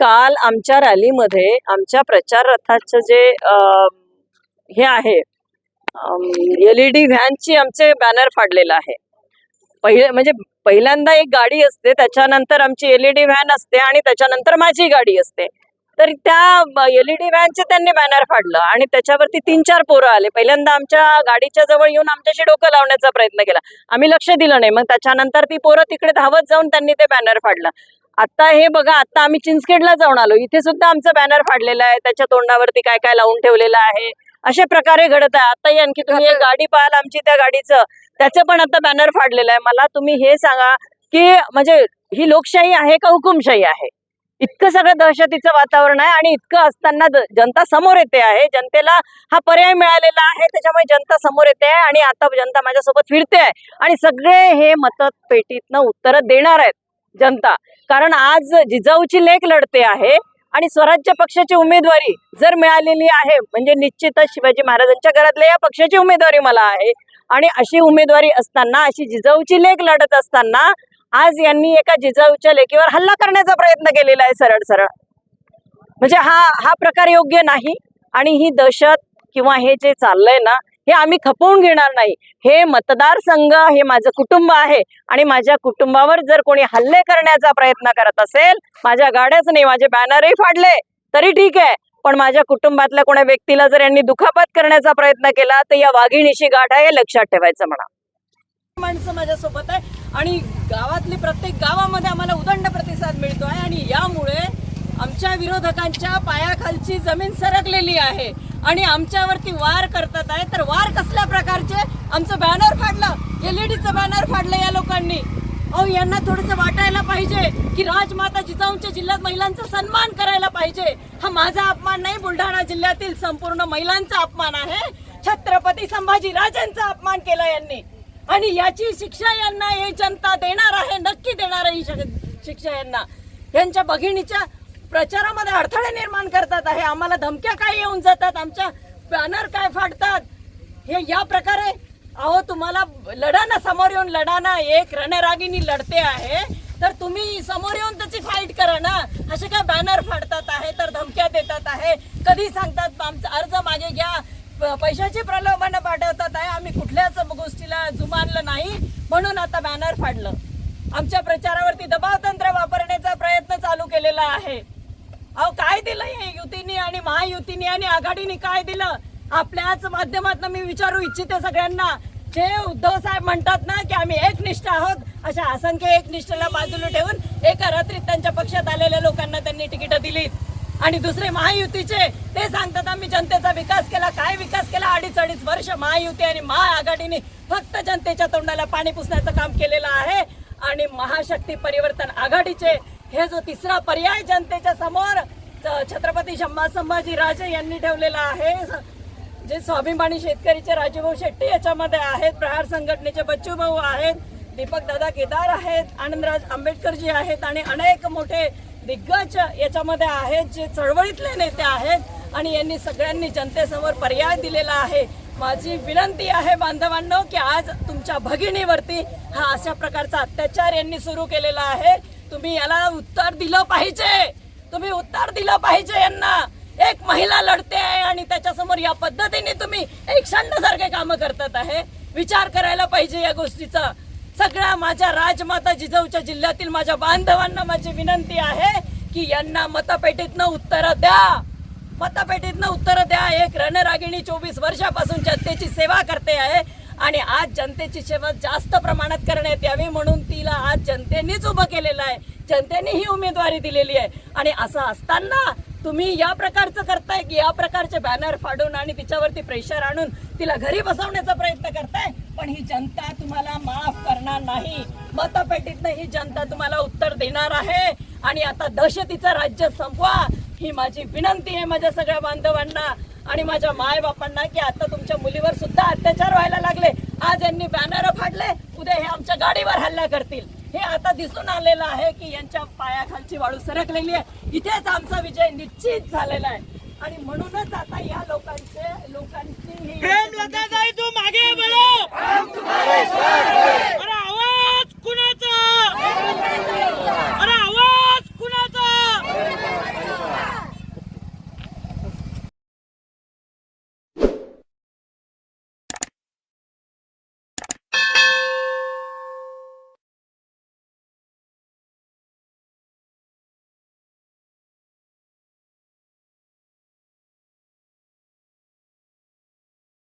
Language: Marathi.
काल आमच्या रॅलीमध्ये आमच्या प्रचार रथाचं जे हे आहे एल ई डी व्हॅनची आमचे बॅनर फाडलेलं आहे. पहिले म्हणजे पहिल्यांदा एक गाडी असते त्याच्यानंतर आमची एल ई डी व्हॅन असते आणि त्याच्यानंतर माझी गाडी असते. तर त्या एल ई डी व्हॅनचे त्यांनी बॅनर फाडलं आणि त्याच्यावरती तीन चार पोरं आले. पहिल्यांदा आमच्या गाडीच्या जवळ येऊन आमच्याशी डोकं लावण्याचा प्रयत्न केला. आम्ही लक्ष दिलं नाही. मग त्याच्यानंतर ती पोरं तिकडे धावत जाऊन त्यांनी ते बॅनर फाडलं. आता हे बघा आता आम्ही चिंचखेडला जाऊन आलो. इथे सुद्धा आमचं बॅनर फाडलेलं आहे. त्याच्या तोंडावरती काय काय लावून ठेवलेलं आहे. अशा प्रकारे घडत आहे. आताही आणखी तुम्ही एक गाडी पाहाल आमची त्या गाडीचं. त्याचं पण आता बॅनर फाडलेलं आहे. मला तुम्ही हे सांगा की म्हणजे ही लोकशाही आहे का हुकुमशाही आहे? इतकं सगळं दहशतीचं वातावरण आहे आणि इतकं असताना जनता समोर येते आहे. जनतेला हा पर्याय मिळालेला आहे. त्याच्यामुळे जनता समोर येते आहे आणि आता जनता माझ्यासोबत फिरते आहे. आणि सगळे हे मतपेटीतनं उत्तरं देणार आहेत. जनता. कारण आज जिजाऊची लेख लढते आहे आणि स्वराज्य पक्षाची उमेदवारी जर मिळालेली आहे म्हणजे निश्चितच शिवाजी महाराजांच्या घरातल्या या पक्षाची उमेदवारी मला आहे. आणि अशी उमेदवारी असताना अशी जिजाऊची लेख लढत असताना आज यांनी एका जिजाऊच्या लेखीवर हल्ला करण्याचा प्रयत्न केलेला आहे सरळ सरळ. म्हणजे हा हा प्रकार योग्य नाही. आणि ही दहशत किंवा हे जे चाललंय ना हे आम्ही खपवून घेणार नाही. हे मतदारसंघ हे माझं कुटुंब आहे आणि माझ्या कुटुंबावर जर कोणी हल्ले करण्याचा प्रयत्न करत असेल माझ्या गाड्याच नाही माझे बॅनरही फाडले तरी ठीक आहे. पण माझ्या कुटुंबातल्या कोणा व्यक्तीला जर यांनी दुखापत करण्याचा प्रयत्न केला तर या वाघिणीशी गाठ आहे लक्षात ठेवायचं म्हणा. माणसं माझ्यासोबत आहे आणि गावातली प्रत्येक गावामध्ये आम्हाला उदंड प्रतिसाद मिळतो आहे आणि यामुळे आमच्या विरोधकांच्या पायाखालची जमीन सरकलेली आहे. आणि आमच्यावरती वार करतात आहे. तर वार कसल्या प्रकारचे? आमचं बॅनर फाडलं. एलईडीचं बॅनर फाडलं या लोकांनी. अहो यांना थोडंसं वाटायला पाहिजे की राजमाता जिजाऊंच्या जिल्ह्यात महिलांचा सन्मान करायला पाहिजे. हा माझा अपमान नाही बुलढाणा जिल्ह्यातील संपूर्ण महिलांचा अपमान आहे. छत्रपती संभाजी राजांचा अपमान केला यांनी. आणि याची शिक्षा यांना हे जनता देणार आहे नक्की देणार आहे ही शिक्षा यांना. यांच्या भगिनीच्या प्रचारामध्ये अडथळे निर्माण करतात आहे. आम्हाला धमक्या काय येऊन जातात? आमच्या बॅनर काय फाडतात? हे या प्रकारे अहो तुम्हाला लढा ना समोर येऊन लढा ना. एक रणरागिनी लढते आहे. तर तुम्ही समोर येऊन त्याची फाईट करा ना. असे काय बॅनर फाडतात आहे तर धमक्या देतात आहे. कधी सांगतात आमचा अर्ज मागे घ्या. प- पैशाची प्रलोभन पाठवतात आहे. आम्ही कुठल्याच गोष्टीला जुमानलं नाही. म्हणून आता बॅनर फाडलं. आमच्या प्रचारावरती दबाव तंत्र वापरण्याचा प्रयत्न चालू केलेला आहे. अहो काय दिलं हे युतीने आणि महायुतीने आणि आघाडीने? काय दिलं? आपल्याच माध्यमातून मी विचारू इच्छिते सगळ्यांना. जे उद्धव साहेब म्हणतात ना की आम्ही एकनिष्ठ आहोत अशा असंख्य एकनिष्ठला बाजूला ठेवून एका रात्रीत त्यांच्या पक्षात आलेल्या लोकांना त्यांनी तिकीटं दिलीत. आणि दुसरे महायुतीचे ते सांगतात आम्ही जनतेचा विकास केला. काय विकास केला? अडीच अडीच वर्ष महायुती आणि महाआघाडीने फक्त जनतेच्या तोंडाला पाणी पुसण्याचं काम केलेलं आहे. आणि महाशक्ती परिवर्तन आघाडीचे हे जो तिसरा पर्याय जनतेच्या समोर छत्रपती शंभा संभाजी राजे यांनी ठेवलेला आहे जे स्वाभिमानी शेतकरीचे राजूभाऊ शेट्टी याच्यामध्ये आहेत प्रहार संघटनेचे बच्चू भाऊ आहेत दीपक दादा केदार आहेत आनंदराज आंबेडकरजी आहेत आणि अनेक मोठे दिग्गज याच्यामध्ये आहेत जे चळवळीतले नेते आहेत आणि यांनी सगळ्यांनी जनतेसमोर पर्याय दिलेला आहे. माझी विनंती आहे बांधवांनो की आज तुमच्या भगिनीवरती हा अशा प्रकारचा अत्याचार यांनी सुरू केलेला आहे. तुम्ही याला उत्तर दिलं पाहिजे. तुम्ही उत्तर दिलं पाहिजे यांना. एक महिला लढते आहे आणि त्याच्यासमोर या पद्धतीने तुम्ही एक षंडसारखे कामं करतात आहे. विचार करायला पाहिजे या गोष्टीचा. सगळ्या माझ्या राजमाता जिजाऊच्या जिल्ह्यातील माझ्या बांधवांना माझी विनंती आहे की यांना मतपेटीतनं उत्तरं द्या. मतपेटीतनं उत्तरं द्या. एक रणरागिणी चोवीस वर्षापासून जनतेची सेवा करते आहे आणि आज जनतेची सेवा जास्त प्रमाणात करण्यात यावी म्हणून उभं केलेलं आहे. जनतेने ही उमेदवारी दिलेली आहे. आणि असं असताना तुम्ही या प्रकारचं करताय की या प्रकारचे बॅनर फाडून आणि तिच्यावरती प्रेशर आणून तिला घरी बसवण्याचा प्रयत्न करताय? पण ही जनता तुम्हाला माफ करणार नाही. मतपेटीतनं ही जनता तुम्हाला उत्तर देणार आहे. आणि आता दहशतीचं राज्य संपवा. ही माझी विनंती आहे माझ्या सगळ्या बांधवांना. आणि माझ्या माय बापांना की आता तुमच्या मुलीवर सुद्धा अत्याचार व्हायला लागले. आज यांनी बॅनर फाडले. उद्या हे आमच्या गाडीवर हल्ला करतील. हे आता दिसून आलेलं आहे की यांच्या पायाखालची वाळू सरकलेली आहे. इथेच आमचा विजय निश्चित झालेला आहे. आणि म्हणूनच आता या लोकांचे लोकांची ही- प्रेम लता जाए तू मागे